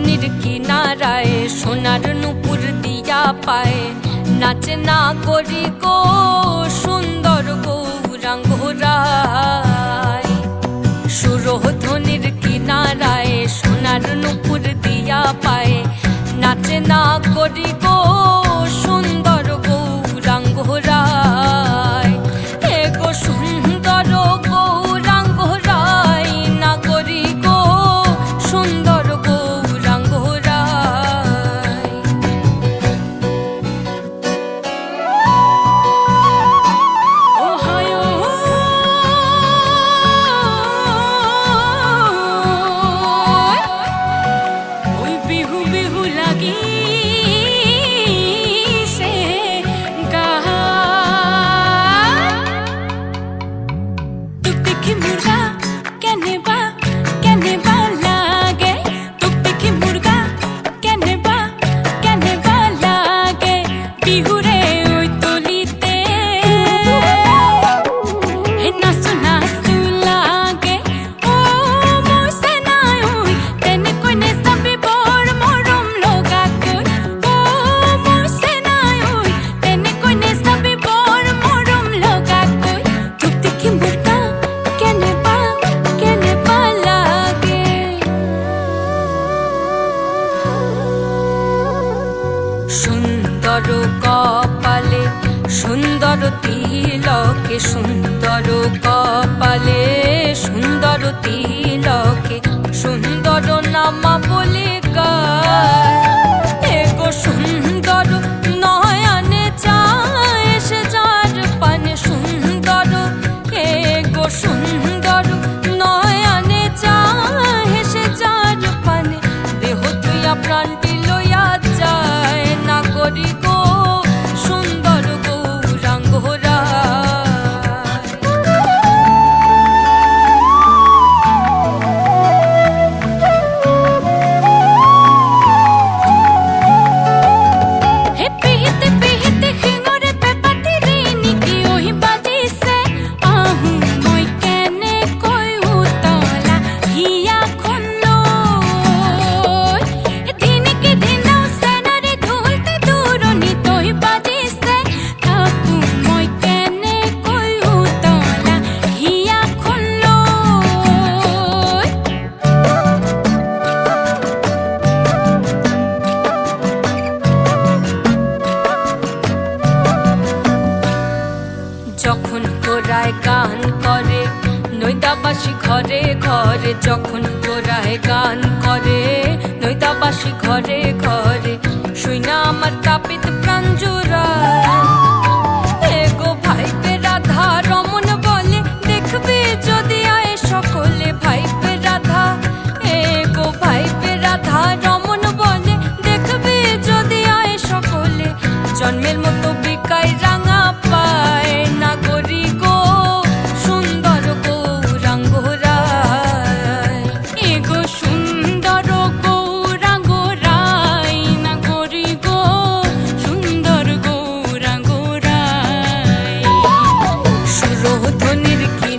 ধরনির কিনারায় সোনার নুপুর দিয়া পায়। নাচে না করি গো সুন্দর গৌরাঙ্গ রায়। কিনারায় সোনার নুপুর দিয়া পায়। নাচে না করি গো que murga সুন্দর কপালে সুন্দর তিলকে সুন্দর কপালে সুন্দর তিলকে সুন্দর নামা তোরায় গান করে। নৈতাবাসী ঘরে ঘরে যখন তোরায় গান করে। নৈতাবাসী ঘরে ঘরে শুই না আমার কাপিত প্রাঞ্জুরা கொண்டிருக்கிறேன்